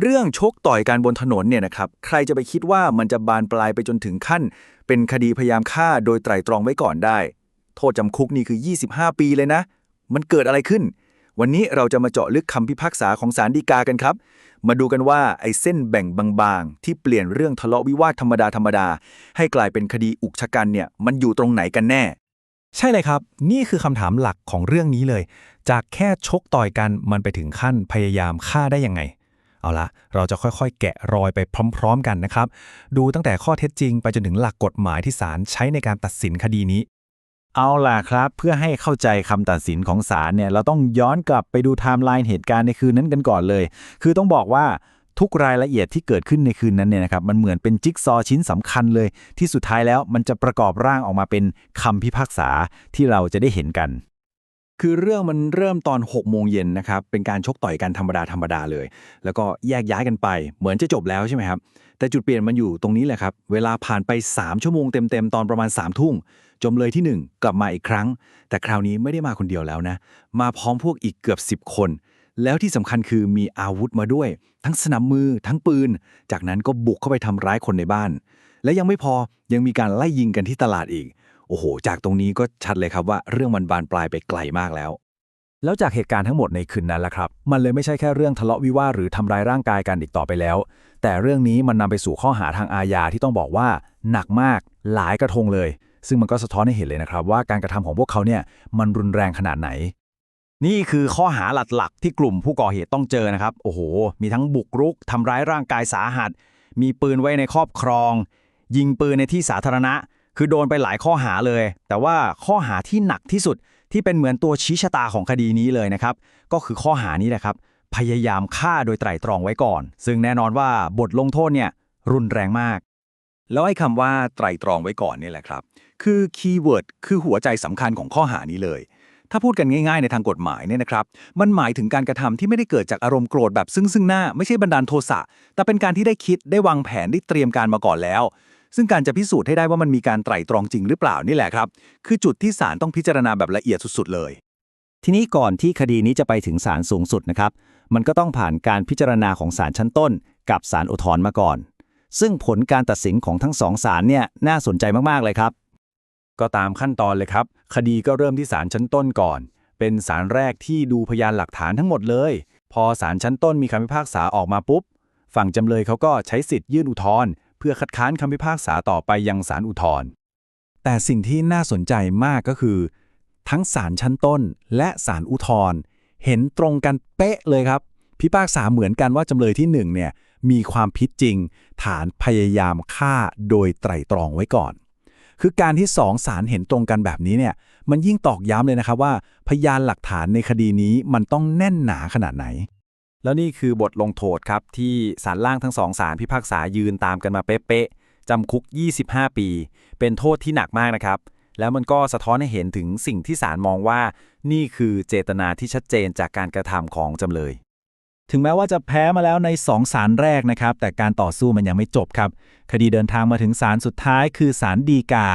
เรื่องชกต่อยกันบนถนนเนี่ยนะครับ ใครจะไปคิดว่ามันจะบานปลายไปจนถึงขั้น เป็นคดีพยายามฆ่าโดยไตร่ตรองไว้ก่อนได้ โทษจำคุกนี่คือ 25 ปีเลยนะ มันเกิดอะไรขึ้น วันนี้เราจะมาเจาะลึกคำพิพากษาของศาลฎีกากันครับ มาดูกันว่าไอ้เส้นแบ่งบางๆ ที่เปลี่ยนเรื่องทะเลาะวิวาทธรรมดาธรรมดาๆให้กลายเป็นคดีอุกชะกันเนี่ยมันอยู่ตรงไหนกันแน่ ใช่เลยครับ นี่คือคำถามหลักของเรื่องนี้เลย จากแค่ชกต่อยกันมันไปถึงขั้นพยายามฆ่าได้ยังไง เอาละเราจะค่อยๆ แกะรอยไปพร้อม ๆ กันนะครับ ดูตั้งแต่ข้อเท็จจริงไปจนถึงหลักกฎหมายที่ศาลใช้ในการตัดสินคดีนี้ เอาล่ะครับ เพื่อให้เข้าใจคำตัดสินของศาลเนี่ยเราต้องย้อนกลับไปดูไทม์ไลน์เหตุการณ์ในคืนนั้นกันก่อนเลย คือต้องบอกว่าทุกรายละเอียดที่เกิดขึ้นในคืนนั้นเนี่ยนะครับมันเหมือนเป็นจิ๊กซอว์ชิ้นสำคัญเลย ที่สุดท้ายแล้วมันจะประกอบร่างออกมาเป็นคำพิพากษาที่เราจะได้เห็นกัน คือเรื่องมันเริ่มตอน6โมงเย็นนะครับ เป็นการชกต่อยกันธรรมดาธรรมดาเลย แล้วก็แยกย้ายกันไป เหมือนจะจบแล้วใช่ไหมครับ แต่จุดเปลี่ยนมันอยู่ตรงนี้แหละครับ เวลาผ่านไป 3 ชั่วโมงเต็มๆ ตอนประมาณ3ามทุ่มจำเลยที่ 1 กลับมาอีกครั้ง แต่คราวนี้ไม่ได้มาคนเดียวแล้วนะ มาพร้อมพวกอีกเกือบ 10 คน แล้วที่สำคัญคือมีอาวุธมาด้วย ทั้งสนับมือทั้งปืน จากนั้นก็บุกเข้าไปทำร้ายคนในบ้าน และยังไม่พอยังมีการไล่ยิงกันที่ตลาดอีก โอ้โห จากตรงนี้ก็ชัดเลยครับว่าเรื่องมันบานปลายไปไกลมากแล้ว แล้วจากเหตุการณ์ทั้งหมดในคืนนั้นล่ะครับ มันเลยไม่ใช่แค่เรื่องทะเลาะวิวาทหรือทำร้ายร่างกายกันอีกต่อไปแล้ว แต่เรื่องนี้มันนำไปสู่ข้อหาทางอาญาที่ต้องบอกว่า หนักมาก หลายกระทงเลย ซึ่งมันก็สะท้อนให้เห็นเลยนะครับว่าการกระทำของพวกเขาเนี่ยมันรุนแรงขนาดไหน นี่คือข้อหาหลักๆ ที่กลุ่มผู้ก่อเหตุต้องเจอนะครับ โอ้โห มีทั้งบุกรุกทำร้ายร่างกายสาหัส มีปืนไว้ในครอบครอง ยิงปืนในที่สาธารณะ คือโดนไปหลายข้อหาเลย แต่ว่าข้อหาที่หนักที่สุดที่เป็นเหมือนตัวชี้ชะตาของคดีนี้เลยนะครับ ก็คือข้อหานี้แหละครับ พยายามฆ่าโดยไตร่ตรองไว้ก่อน ซึ่งแน่นอนว่าบทลงโทษเนี่ยรุนแรงมาก แล้วไอ้คำว่าไตรตรองไว้ก่อนเนี่ยแหละครับ คือคีย์เวิร์ดคือหัวใจสำคัญของข้อหานี้เลย ถ้าพูดกันง่ายๆในทางกฎหมายเนี่ยนะครับ มันหมายถึงการกระทำที่ไม่ได้เกิดจากอารมณ์โกรธแบบซึ่งซึ่งหน้า ไม่ใช่บันดาลโทสะ แต่เป็นการที่ได้คิดได้วางแผนได้เตรียมการมาก่อนแล้ว ซึ่งการจะพิสูจน์ให้ได้ว่ามันมีการไตร่ตรองจริงหรือเปล่านี่แหละครับ คือจุดที่ศาลต้องพิจารณาแบบละเอียดสุดๆเลย ทีนี้ก่อนที่คดีนี้จะไปถึงศาลสูงสุดนะครับ มันก็ต้องผ่านการพิจารณาของศาลชั้นต้น กับศาลอุทธรณ์มาก่อน ซึ่งผลการตัดสินของทั้งสองศาลเนี่ยน่าสนใจมากๆเลยครับ ก็ตามขั้นตอนเลยครับ คดีก็เริ่มที่ศาลชั้นต้นก่อน เป็นศาลแรกที่ดูพยานหลักฐานทั้งหมดเลย พอศาลชั้นต้นมีคำพิพากษาออกมาปุ๊บ ฝั่งจำเลยเขาก็ใช้สิทธิ์ยื่นอุทธรณ์ พื่อคัดค้านคำพิพากษาต่อไปยังศาลอุทธรณ์แต่สิ่งที่น่าสนใจมากก็คือ ทั้งศาลชั้นต้นและศาลอุทธรณ์เห็นตรงกันเป๊ะเลยครับ พิพากษาเหมือนกันว่าจำเลยที่หนึ่งเนี่ยมีความผิดจริง ฐานพยายามฆ่าโดยไตร่ตรองไว้ก่อน คือการที่สองศาลเห็นตรงกันแบบนี้เนี่ยมันยิ่งตอกย้ำเลยนะครับว่า พยานหลักฐานในคดีนี้มันต้องแน่นหนาขนาดไหน แล้วนี่คือบทลงโทษครับที่ศาลล่างทั้งสองศาลพิพากษายืนตามกันมาเป๊ะๆจำคุก 25 ปี เป็นโทษที่หนักมากนะครับ แล้วมันก็สะท้อนให้เห็นถึงสิ่งที่ศาลมองว่า นี่คือเจตนาที่ชัดเจนจากการกระทำของจำเลย ถึงแม้ว่าจะแพ้มาแล้วใน2ศาลแรกนะครับ แต่การต่อสู้มันยังไม่จบครับ คดีเดินทางมาถึงศาลสุดท้ายคือศาลฎีกา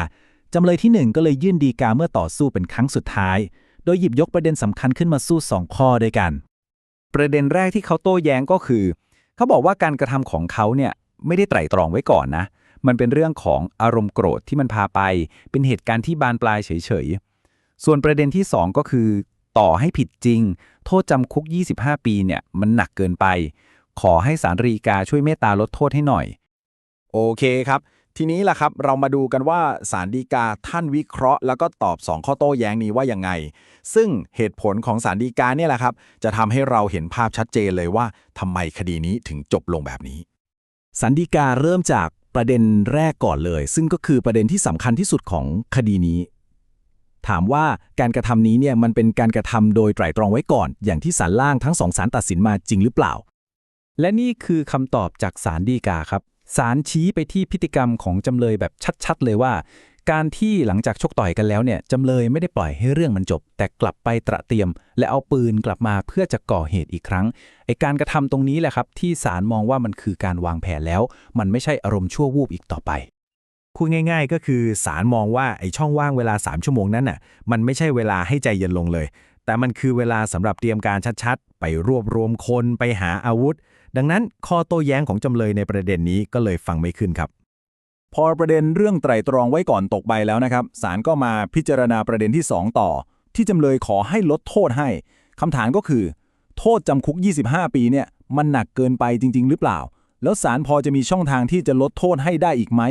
จำเลยที่ 1 ก็เลยยื่นฎีกาเมื่อต่อสู้เป็นครั้งสุดท้าย โดยหยิบยกประเด็นสำคัญขึ้นมาสู้ 2 ข้อด้วยกัน ประเด็นแรกที่เขาโต้แย้งก็คือ เขาบอกว่าการกระทำของเขาเนี่ยไม่ได้ไตร่ตรองไว้ก่อนนะ มันเป็นเรื่องของอารมณ์โกรธที่มันพาไป เป็นเหตุการณ์ที่บานปลายเฉยๆ ส่วนประเด็นที่ 2 ก็คือ ต่อให้ผิดจริง โทษจำคุก 25 ปีเนี่ยมันหนักเกินไป ขอให้ศาลฎีกาช่วยเมตตาลดโทษให้หน่อย โอเคครับ ทีนี้ล่ะครับเรามาดูกันว่าสารดีกาท่านวิเคราะห์ แล้วก็ตอบ 2 ข้อโต้แย้งนี้ว่ายังไง ซึ่งเหตุผลของสารดีกาเนี่ยแหละครับ จะทำให้เราเห็นภาพชัดเจนเลยว่าทำไมคดีนี้ถึงจบลงแบบนี้สันติกาเริ่มจากประเด็นแรกก่อนเลย ซึ่งก็คือประเด็นที่สำคัญที่สุดของคดีนี้ ถามว่าการกระทำนี้เนี่ยมันเป็นการกระทำโดยไตร่ตรองไว้ก่อน อย่างที่ศาลล่างทั้งสองศาลตัดสินมาจริงหรือเปล่า และนี่คือคำตอบจากศาลฎีกาครับ ศาลชี้ไปที่พฤติกรรมของจำเลยแบบชัด ๆ เลยว่า การที่หลังจากชกต่อยกันแล้วเนี่ยจำเลยไม่ได้ปล่อยให้เรื่องมันจบ แต่กลับไปตระเตรียม และเอาปืนกลับมาเพื่อจะก่อเหตุอีกครั้งไอการกระทำตรงนี้แหละครับ ที่ศาลมองว่ามันคือการวางแผนแล้ว มันไม่ใช่อารมณ์ชั่ววูบอีกต่อไปพูดง่าย ๆ ก็คือศาลมองว่าไอช่องว่างเวลา 3 ชั่วโมงนั้นน่ะมันไม่ใช่เวลาให้ใจเย็นลงเลย แต่มันคือเวลาสำหรับเตรียมการชัดๆ ไปรวบรวมคนไปหาอาวุธ ดังนั้นข้อโต้แย้งของจำเลยในประเด็นนี้ก็เลยฟังไม่ขึ้นครับ พอประเด็นเรื่องไตรตรองไว้ก่อนตกใบแล้วนะครับศาลก็มาพิจารณาประเด็นที่ 2 ต่อ ที่จำเลยขอให้ลดโทษให้คำถามก็คือ โทษจำคุก 25 ปีเนี่ยมันหนักเกินไปจริง ๆ หรือเปล่า แล้วศาลพอจะมีช่องทางที่จะลดโทษให้ได้อีกไหม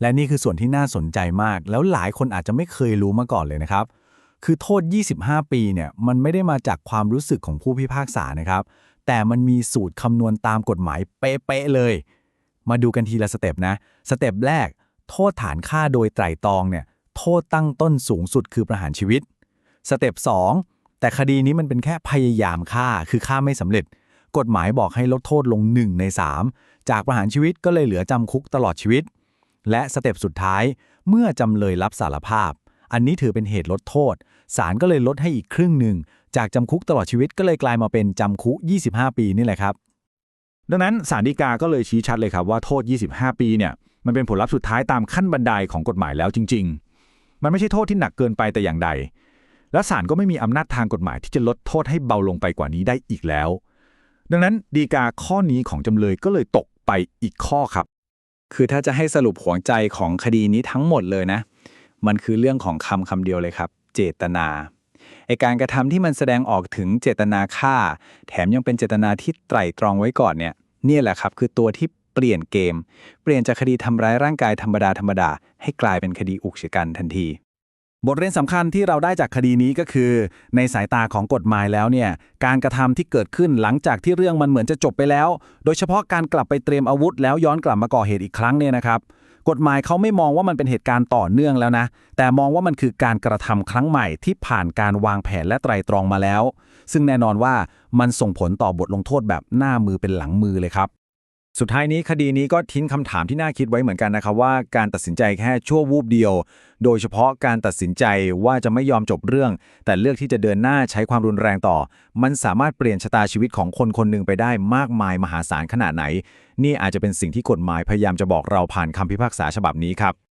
และนี่คือส่วนที่น่าสนใจมาก แล้วหลายคนอาจจะไม่เคยรู้มาก่อนเลยนะครับ คือโทษ 25 ปีเนี่ยมันไม่ได้มาจากความรู้สึกของผู้พิพากษานะครับ แต่มันมีสูตรคำนวณตามกฎหมายเป๊ะๆเลย มาดูกันทีละสเต็ปนะ สเต็ปแรก โทษฐานฆ่าโดยไตร่ตรองเนี่ย โทษตั้งต้นสูงสุดคือประหารชีวิต สเต็ป2แต่คดีนี้มันเป็นแค่พยายามฆ่า คือฆ่าไม่สำเร็จ กฎหมายบอกให้ลดโทษลง 1 ใน 3 จากประหารชีวิตก็เลยเหลือจำคุกตลอดชีวิต และสเต็ปสุดท้าย เมื่อจำเลยรับสารภาพ อันนี้ถือเป็นเหตุลดโทษ ศาลก็เลยลดให้อีกครึ่งหนึ่ง จากจำคุกตลอดชีวิตก็เลยกลายมาเป็นจำคุก 25 ปีนี่แหละครับ ดังนั้นศาลฎีกาก็เลยชี้ชัดเลยครับว่าโทษ 25 ปีเนี่ยมันเป็นผลลัพธ์สุดท้ายตามขั้นบันไดของกฎหมายแล้วจริง ๆ มันไม่ใช่โทษที่หนักเกินไปแต่อย่างใด และศาลก็ไม่มีอำนาจทางกฎหมายที่จะลดโทษให้เบาลงไปกว่านี้ได้อีกแล้ว ดังนั้นฎีกาข้อนี้ของจำเลยก็เลยตกไปอีกข้อครับ คือถ้าจะให้สรุปหัวใจของคดีนี้ทั้งหมดเลยนะ มันคือเรื่องของคำคำเดียวเลยครับ เจตนา ไอการกระทำที่มันแสดงออกถึงเจตนาฆ่า แถมยังเป็นเจตนาที่ไตร่ตรองไว้ก่อนเนี่ยนี่แหละครับคือตัวที่เปลี่ยนเกม เปลี่ยนจากคดีทำร้ายร่างกายธรรมดาธรรมดาให้กลายเป็นคดีอุกชะกันทันทีบทเรียนสำคัญที่เราได้จากคดีนี้ก็คือ ในสายตาของกฎหมายแล้วเนี่ยการกระทำที่เกิดขึ้นหลังจากที่เรื่องมันเหมือนจะจบไปแล้ว โดยเฉพาะการกลับไปเตรียมอาวุธแล้วย้อนกลับมาก่อเหตุอีกครั้งเนี่ยนะครับ กฎหมายเขาไม่มองว่ามันเป็นเหตุการณ์ต่อเนื่องแล้วนะ แต่มองว่ามันคือการกระทำครั้งใหม่ที่ผ่านการวางแผนและไตรตรองมาแล้ว ซึ่งแน่นอนว่ามันส่งผลต่อบทลงโทษแบบหน้ามือเป็นหลังมือเลยครับ สุดท้ายนี้คดีนี้ก็ทิ้งคำถามที่น่าคิดไว้เหมือนกันนะครับว่าการตัดสินใจแค่ชั่ววูบเดียว โดยเฉพาะการตัดสินใจว่าจะไม่ยอมจบเรื่อง แต่เลือกที่จะเดินหน้าใช้ความรุนแรงต่อ มันสามารถเปลี่ยนชะตาชีวิตของคนคนหนึ่งไปได้มากมายมหาศาลขนาดไหน นี่อาจจะเป็นสิ่งที่กฎหมายพยายามจะบอกเราผ่านคำพิพากษาฉบับนี้ครับ